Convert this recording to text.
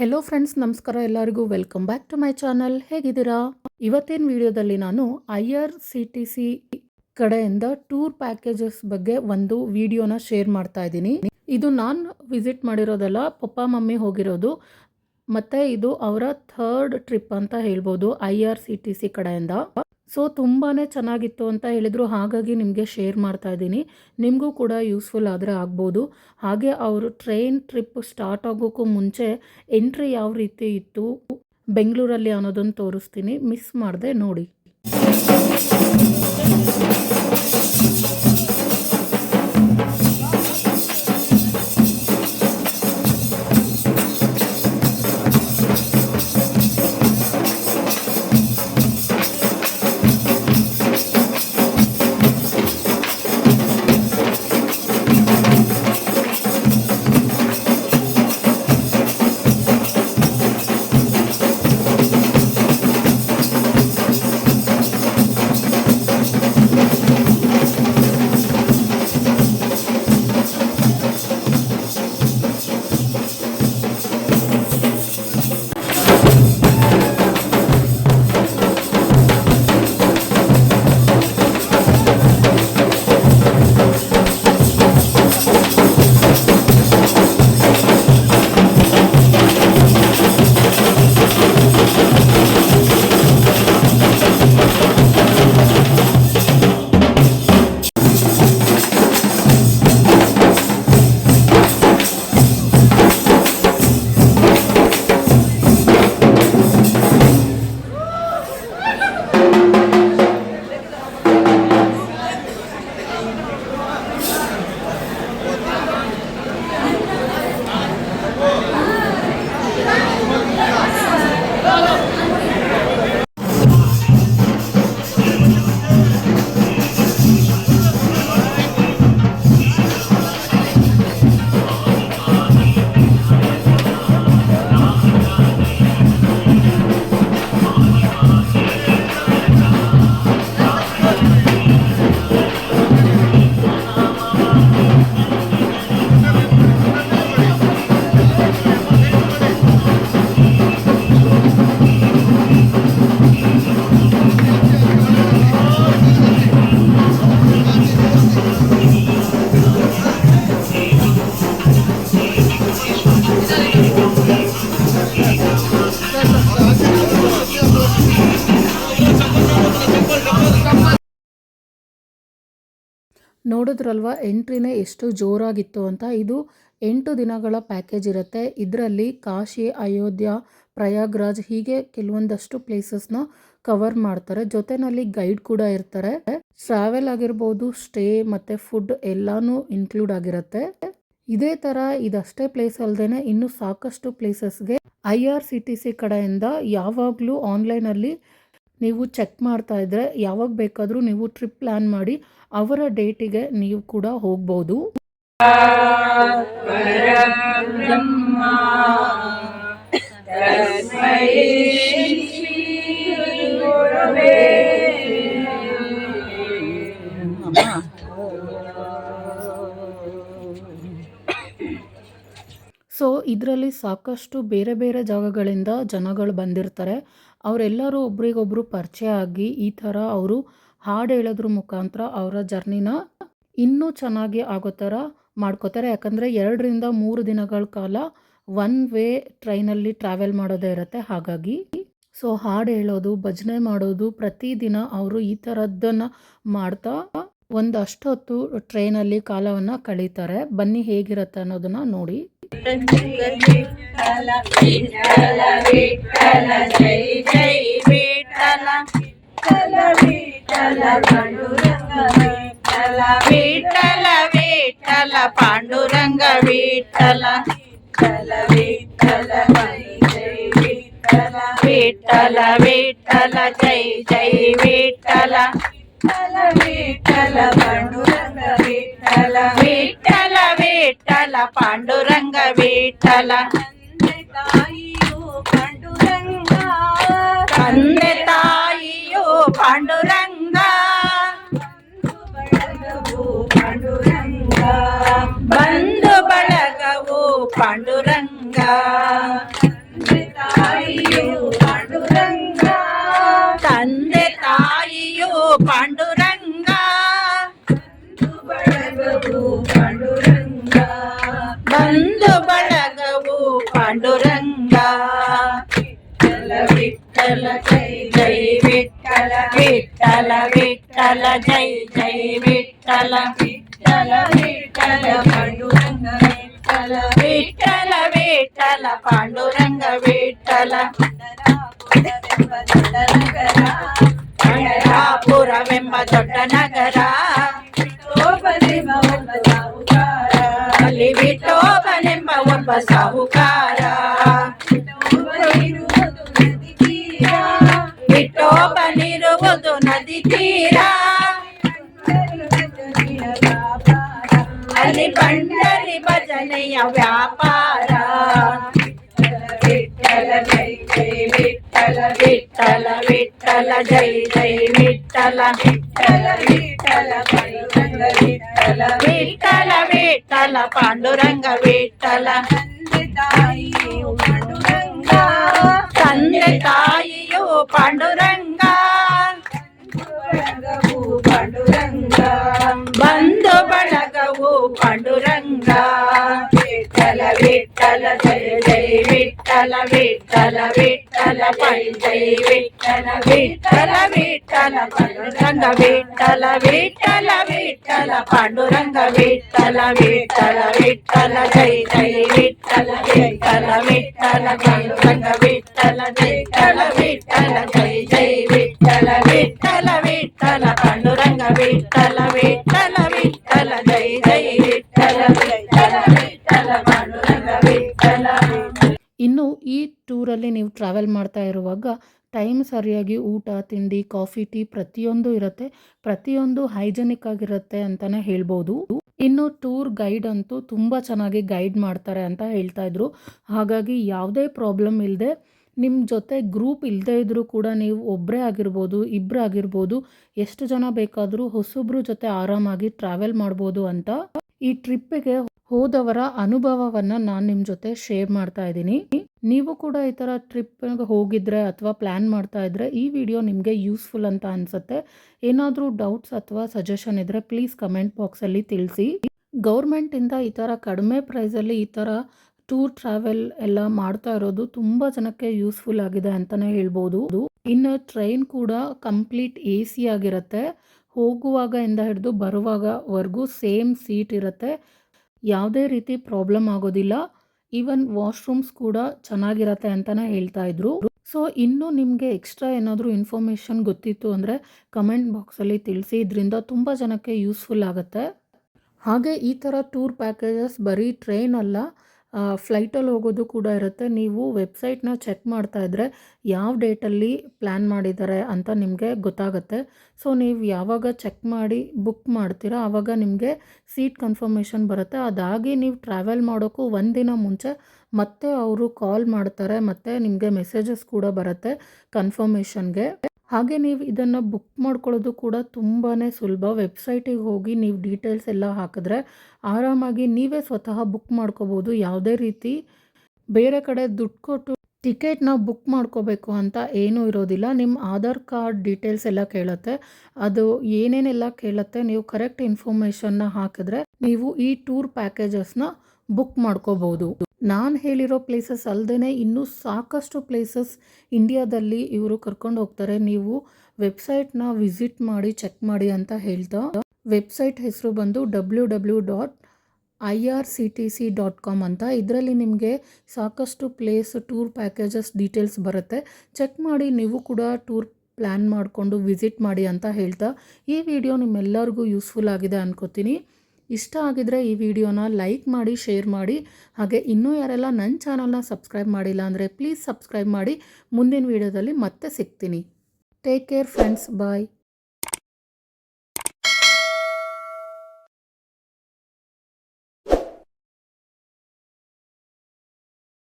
Hello friends ನಮಸ್ಕಾರ ಎಲ್ಲರಿಗೂ. Welcome back to my channel ಹೇಗಿದ್ದೀರಾ? ಇವತ್ತಿನ ವಿಡಿಯೋದಲ್ಲಿ ನಾನು I R C T C ಕಡೆಯಿಂದ ಟೂರ್ ಪ್ಯಾಕೇಜಸ್ ಬಗ್ಗೆ ಒಂದು ವಿಡಿಯೋನ ಶೇರ್ ಮಾಡ್ತಾ ಇದ್ದೀನಿ. ಇದು ನಾನು ವಿಸಿಟ್ ಮಾಡಿರೋದಲ್ಲ, ಪಪ್ಪ ಮಮ್ಮಿ ಹೋಗಿರೋದು. ಮತ್ತು ಇದು ಅವರ ಥರ್ಡ್ ಟ್ರಿಪ್ ಅಂತ ಹೇಳ್ಬೋದು I R C T C ಕಡೆಯಿಂದ. ಸೊ ತುಂಬಾ ಚೆನ್ನಾಗಿತ್ತು ಅಂತ ಹೇಳಿದರು. ಹಾಗಾಗಿ ನಿಮಗೆ ಶೇರ್ ಮಾಡ್ತಾ ಇದ್ದೀನಿ. ನಿಮಗೂ ಕೂಡ ಯೂಸ್ಫುಲ್ ಆದರೆ ಆಗ್ಬೋದು. ಹಾಗೆ ಅವರು ಟ್ರೈನ್ ಟ್ರಿಪ್ ಸ್ಟಾರ್ಟ್ ಆಗೋಕ್ಕೂ ಮುಂಚೆ ಎಂಟ್ರಿ ಯಾವ ರೀತಿ ಇತ್ತು? ಬೆಂಗಳೂರಲ್ಲಿ ಅನ್ನೋದನ್ನು ತೋರಿಸ್ತೀನಿ. ಮಿಸ್ ಮಾಡದೆ ನೋಡಿ. ನೋಡಿದ್ರಲ್ವ, ಎಂಟ್ರಿನೇ ಎಷ್ಟು ಜೋರಾಗಿತ್ತು ಅಂತ? ಇದು ಎಂಟು ದಿನಗಳ ಪ್ಯಾಕೇಜ್ ಇರುತ್ತೆ. ಇದರಲ್ಲಿ ಕಾಶಿ, ಅಯೋಧ್ಯ, ಪ್ರಯಾಗ್ರಾಜ್ ಹೀಗೆ ಕೆಲವೊಂದಷ್ಟು ಪ್ಲೇಸಸ್ನ ಕವರ್ ಮಾಡ್ತಾರೆ. ಜೊತೆನಲ್ಲಿ ಗೈಡ್ ಕೂಡ ಇರ್ತಾರೆ. ಟ್ರಾವೆಲ್ ಆಗಿರ್ಬೋದು, ಸ್ಟೇ ಮತ್ತು ಫುಡ್ ಎಲ್ಲಾನು ಇನ್ಕ್ಲೂಡ್ ಆಗಿರುತ್ತೆ. ಇದೇ ಥರ ಇದಷ್ಟೇ ಪ್ಲೇಸ್ ಅಲ್ಲದೆ ಇನ್ನೂ ಸಾಕಷ್ಟು ಪ್ಲೇಸಸ್ಗೆ I R C T C ಕಡೆಯಿಂದ ಯಾವಾಗಲೂ ಆನ್ಲೈನಲ್ಲಿ ನೀವು ಚೆಕ್ ಮಾಡ್ತಾ ಇದ್ರೆ ಯಾವಾಗ ಬೇಕಾದರೂ ನೀವು ಟ್ರಿಪ್ ಪ್ಲ್ಯಾನ್ ಮಾಡಿ ಅವರ ಡೇಟಿಗೆ ನೀವು ಕೂಡ ಹೋಗ್ಬೋದು. ಸೊ ಇದರಲ್ಲಿ ಸಾಕಷ್ಟು ಬೇರೆ ಬೇರೆ ಜಾಗಗಳಿಂದ ಜನಗಳು ಬಂದಿರ್ತಾರೆ. ಅವರೆಲ್ಲರೂ ಒಬ್ರಿಗೊಬ್ರು ಪರಿಚಯ ಆಗಿ ಈ ಥರ ಅವರು ಹಾಡು ಹೇಳೋದ್ರ ಮುಖಾಂತರ ಅವರ ಜರ್ನಿನ ಇನ್ನೂ ಚೆನ್ನಾಗಿ ಆಗೋ ಥರ ಮಾಡ್ಕೋತಾರೆ. ಯಾಕಂದರೆ ಎರಡರಿಂದ ಮೂರು ದಿನಗಳ ಕಾಲ ಒನ್ ವೇ ಟ್ರೈನಲ್ಲಿ ಟ್ರಾವೆಲ್ ಮಾಡೋದೇ ಇರುತ್ತೆ. ಹಾಗಾಗಿ ಸೊ ಹಾಡು ಹೇಳೋದು, ಭಜನೆ ಮಾಡೋದು ಪ್ರತಿದಿನ ಅವರು ಈ ಥರದ್ದನ್ನು ಮಾಡ್ತಾ ಒಂದಷ್ಟೊತ್ತು ಟ್ರೈನಲ್ಲಿ ಕಾಲವನ್ನು ಕಳೀತಾರೆ. ಬನ್ನಿ ಹೇಗಿರುತ್ತೆ ಅನ್ನೋದನ್ನ ನೋಡಿ. ಪಾಂಡುರಂಗ ವಿಠಲ ವಿಠಲ ವಿಠಲ ಜೈ ಜೈ ವಿಠಲ விட்டல விட்டல பாண்டுரங்க விட்டல. விட்டல விட்டல பாண்டுரங்க விட்டல. ತಾಯಿಯು ಪಾಂಡುರಂಗ ತಂದೆ ತಾಯಿಯು ಪಾಂಡುರಂಗ ಬಂಧು ಬಳಗವು ಪಾಂಡುರಂಗ ವಿಠಲ ವಿಠಲ ಜೈ ಜೈ ವಿಠಲ ವಿಠಲ ವಿಠಲ ಜೈ ಜೈ ವಿಠಲ ವಿಠಲ ವಿಠಲ ಪಾಂಡುರಂಗ ವಿಠಲ ವಿಠಲ ವಿಠಲ ಪಾಂಡುರಂಗ ವಿಠಲ ಪಂಡರಾಪುರವೆಂಬ ದೊಡ್ಡ ನಗರ ಅಲ್ಲಿ ವಿಠಲ ವಿಠಲ ವಿಠಲ ಪಾಂಡುರಂಗ ವಿಠಲ ವಿಠಲ ವಿಠಲ ಪಾಂಡುರಂಗ ವಿಠಲ ತಂದೆ ತಾಯಿಯು ಪಾಂಡುರಂಗ ತಂದೆ ತಾಯಿಯು ಪಾಂಡುರಂಗ ಪಾಂಡುರಂಗ ಬಂಧು ಬಳಗವು ಪಾಂಡುರಂಗ ವಿಠಲ ವಿಠಲ ಜಯ ಜಯ ವಿಠಲ ವಿಠಲ ವಿಠಲ ಪೈ ಜಯ ವಿಠಲ ವಿಠಲ ವಿಠಲ ಪಾಂಡುರಂಗ ವಿಠಲ ವಿಠಲ ವಿಠಲ ಪಾಂಡುರಂಗ ವಿಠಲ ವಿಠಲ ವಿಠಲ ಜಯ ಜಯ ವಿಠಲ ವಿಠಲ ವಿಠಲ ಪಾಂಡುರಂಗ ವಿಠಲ ವಿಠಲ ವಿಠಲ ಜಯ ಜಯ ವಿಠಲ ವಿಠಲ ವಿಠಲ ಪಾಂಡುರಂಗ ವಿಠಲ ವಿಠಲ ವಿಠಲ ಜಯ ಜಯ ಇನ್ನು ಈ ಟೂರಲ್ಲಿ ನೀವು ಟ್ರಾವೆಲ್ ಮಾಡ್ತಾ ಇರುವಾಗ ಟೈಮ್ ಸರಿಯಾಗಿ ಊಟ, ತಿಂಡಿ ಕಾಫಿ ಟೀ ಪ್ರತಿಯೊಂದು ಇರುತ್ತೆ. ಪ್ರತಿಯೊಂದು ಹೈಜೆನಿಕ್ ಆಗಿರುತ್ತೆ ಅಂತಲೇ ಹೇಳ್ಬೋದು. ಇನ್ನು ಟೂರ್ ಗೈಡ್ ಅಂತೂ ತುಂಬ ಚೆನ್ನಾಗಿ ಗೈಡ್ ಮಾಡ್ತಾರೆ ಅಂತ ಹೇಳ್ತಾ ಇದ್ರು. ಹಾಗಾಗಿ ಯಾವುದೇ ಪ್ರಾಬ್ಲಮ್ ಇಲ್ಲದೆ ನಿಮ್ಮ ಜೊತೆ ಗ್ರೂಪ್ ಇಲ್ಲದೇ ಇದ್ದರೂ ಕೂಡ ನೀವು ಒಬ್ಬರೇ ಆಗಿರ್ಬೋದು ಇಬ್ಬರೇ ಆಗಿರ್ಬೋದು, ಎಷ್ಟು ಜನ ಬೇಕಾದರೂ ಹೊಸಬ್ರ ಜೊತೆ ಆರಾಮಾಗಿ ಟ್ರಾವೆಲ್ ಮಾಡ್ಬೋದು ಅಂತ ಈ ಟ್ರಿಪ್ಪಿಗೆ ಹೋದವರ ಅನುಭವವನ್ನು ನಾನು ನಿಮ್ಮ ಜೊತೆ ಶೇರ್ ಮಾಡ್ತಾ ಇದ್ದೀನಿ. ನೀವು ಕೂಡ ಈ ಥರ ಟ್ರಿಪ್ಗೆ ಹೋಗಿದ್ರೆ ಅಥವಾ ಪ್ಲ್ಯಾನ್ ಮಾಡ್ತಾ ಇದ್ರೆ ಈ ವಿಡಿಯೋ ನಿಮಗೆ ಯೂಸ್ಫುಲ್ ಅಂತ ಅನಿಸುತ್ತೆ. ಏನಾದರೂ ಡೌಟ್ಸ್ ಅಥವಾ ಸಜೆಷನ್ ಇದ್ದರೆ ಪ್ಲೀಸ್ ಕಮೆಂಟ್ ಬಾಕ್ಸಲ್ಲಿ ತಿಳಿಸಿ. ಗೌರ್ಮೆಂಟಿಂದ ಈ ಥರ ಕಡಿಮೆ ಪ್ರೈಸಲ್ಲಿ ಈ ಥರ ಟೂರ್ ಟ್ರಾವೆಲ್ ಎಲ್ಲ ಮಾಡ್ತಾ ಇರೋದು ತುಂಬ ಜನಕ್ಕೆ ಯೂಸ್ಫುಲ್ ಆಗಿದೆ ಅಂತಲೇ ಹೇಳ್ಬೋದು. ಇನ್ನು ಟ್ರೈನ್ ಕೂಡ ಕಂಪ್ಲೀಟ್ ಎ ಸಿ ಆಗಿರುತ್ತೆ. ಹೋಗುವಾಗ ಇಂದ ಹಿಡಿದು ಬರುವಾಗವರೆಗೂ ಸೇಮ್ ಸೀಟ್ ಇರುತ್ತೆ. ಯಾವುದೇ ರೀತಿ ಪ್ರಾಬ್ಲಮ್ ಆಗೋದಿಲ್ಲ. ಈವನ್ ವಾಶ್ರೂಮ್ಸ್ ಕೂಡ ಚೆನ್ನಾಗಿರತ್ತೆ ಅಂತಲೇ ಹೇಳ್ತಾ ಇದ್ರು. ಸೊ, ಇನ್ನೂ ನಿಮಗೆ ಎಕ್ಸ್ಟ್ರಾ ಏನಾದರೂ ಇನ್ಫಾರ್ಮೇಷನ್ ಗೊತ್ತಿತ್ತು ಅಂದರೆ ಕಮೆಂಟ್ ಬಾಕ್ಸಲ್ಲಿ ತಿಳಿಸಿ. ಇದರಿಂದ ತುಂಬ ಜನಕ್ಕೆ ಯೂಸ್ಫುಲ್ ಆಗುತ್ತೆ. ಹಾಗೆ ಈ ಥರ ಟೂರ್ ಪ್ಯಾಕೇಜಸ್ ಬರೀ ಟ್ರೈನ್ ಅಲ್ಲ ಫ್ಲೈಟಲ್ಲಿ ಹೋಗೋದು ಕೂಡ ಇರುತ್ತೆ. ನೀವು ವೆಬ್ಸೈಟ್ನ ಚೆಕ್ ಮಾಡ್ತಾ ಇದ್ದರೆ ಯಾವ ಡೇಟಲ್ಲಿ ಪ್ಲ್ಯಾನ್ ಮಾಡಿದ್ದಾರೆ ಅಂತ ನಿಮಗೆ ಗೊತ್ತಾಗುತ್ತೆ. ಸೊ ನೀವು ಯಾವಾಗ ಚೆಕ್ ಮಾಡಿ ಬುಕ್ ಮಾಡ್ತೀರಾ ಆವಾಗ ನಿಮಗೆ ಸೀಟ್ ಕನ್ಫರ್ಮೇಷನ್ ಬರುತ್ತೆ. ಅದಾಗಿ ನೀವು ಟ್ರಾವೆಲ್ ಮಾಡೋಕ್ಕೂ ಒಂದಿನ ಮುಂಚೆ ಮತ್ತೆ ಅವರು ಕಾಲ್ ಮಾಡ್ತಾರೆ, ಮತ್ತು ನಿಮಗೆ ಮೆಸೇಜಸ್ ಕೂಡ ಬರುತ್ತೆ ಕನ್ಫರ್ಮೇಷನ್ಗೆ ಹಾಗೆ ನೀವು ಇದನ್ನು ಬುಕ್ ಮಾಡ್ಕೊಳ್ಳೋದು ಕೂಡ ತುಂಬಾ ಸುಲಭ. ವೆಬ್ಸೈಟಿಗೆ ಹೋಗಿ ನೀವು ಡೀಟೇಲ್ಸ್ ಎಲ್ಲ ಹಾಕಿದ್ರೆ ಆರಾಮಾಗಿ ನೀವೇ ಸ್ವತಃ ಬುಕ್ ಮಾಡ್ಕೋಬೋದು. ಯಾವುದೇ ರೀತಿ ಬೇರೆ ಕಡೆ ದುಡ್ಡು ಕೊಟ್ಟು ಟಿಕೆಟ್ನ ಬುಕ್ ಮಾಡ್ಕೋಬೇಕು ಅಂತ ಏನೂ ಇರೋದಿಲ್ಲ. ನಿಮ್ಮ ಆಧಾರ್ ಕಾರ್ಡ್ ಡೀಟೇಲ್ಸ್ ಎಲ್ಲ ಕೇಳುತ್ತೆ. ಅದು ಏನೇನೆಲ್ಲ ಕೇಳುತ್ತೆ ನೀವು ಕರೆಕ್ಟ್ ಇನ್ಫಾರ್ಮೇಷನ್ನ ಹಾಕಿದ್ರೆ ನೀವು ಈ ಟೂರ್ ಪ್ಯಾಕೇಜಸ್ನ ಬುಕ್ ಮಾಡ್ಕೋಬೋದು. ನಾನು ಹೇಳಿರೋ ಪ್ಲೇಸಸ್ ಅಲ್ಲದೆ ಇನ್ನೂ ಸಾಕಷ್ಟು ಪ್ಲೇಸಸ್ ಇಂಡಿಯಾದಲ್ಲಿ ಇವರು ಕರ್ಕೊಂಡು ಹೋಗ್ತಾರೆ. ನೀವು ವೆಬ್ಸೈಟ್ನ ವಿಸಿಟ್ ಮಾಡಿ ಚೆಕ್ ಮಾಡಿ ಅಂತ ಹೇಳ್ತಾ ವೆಬ್ಸೈಟ್ ಹೆಸರು ಬಂದು W W dot I R C T C dot com ಅಂತ. ಇದರಲ್ಲಿ ನಿಮಗೆ ಸಾಕಷ್ಟು ಪ್ಲೇಸ್ ಟೂರ್ ಪ್ಯಾಕೇಜಸ್ ಡೀಟೇಲ್ಸ್ ಬರುತ್ತೆ. ಚೆಕ್ ಮಾಡಿ, ನೀವು ಕೂಡ ಟೂರ್ ಪ್ಲ್ಯಾನ್ ಮಾಡಿಕೊಂಡು ವಿಸಿಟ್ ಮಾಡಿ ಅಂತ ಹೇಳ್ತಾ ಈ ವಿಡಿಯೋ ನಿಮ್ಮೆಲ್ಲರಿಗೂ ಯೂಸ್ಫುಲ್ ಆಗಿದೆ ಅನ್ಕೋತೀನಿ. ಇಷ್ಟ ಆಗಿದ್ರೆ ಈ ವಿಡಿಯೋನ ಲೈಕ್ ಮಾಡಿ, ಶೇರ್ ಮಾಡಿ. ಹಾಗೆ ಇನ್ನೂ ಯಾರೆಲ್ಲ ನನ್ನ ಚಾನಲ್ನ ಸಬ್ಸ್ಕ್ರೈಬ್ ಮಾಡಿಲ್ಲ ಅಂದರೆ ಪ್ಲೀಸ್ ಸಬ್ಸ್ಕ್ರೈಬ್ ಮಾಡಿ. ಮುಂದಿನ ವಿಡಿಯೋದಲ್ಲಿ ಮತ್ತೆ ಸಿಗ್ತೀನಿ. Take care friends, bye.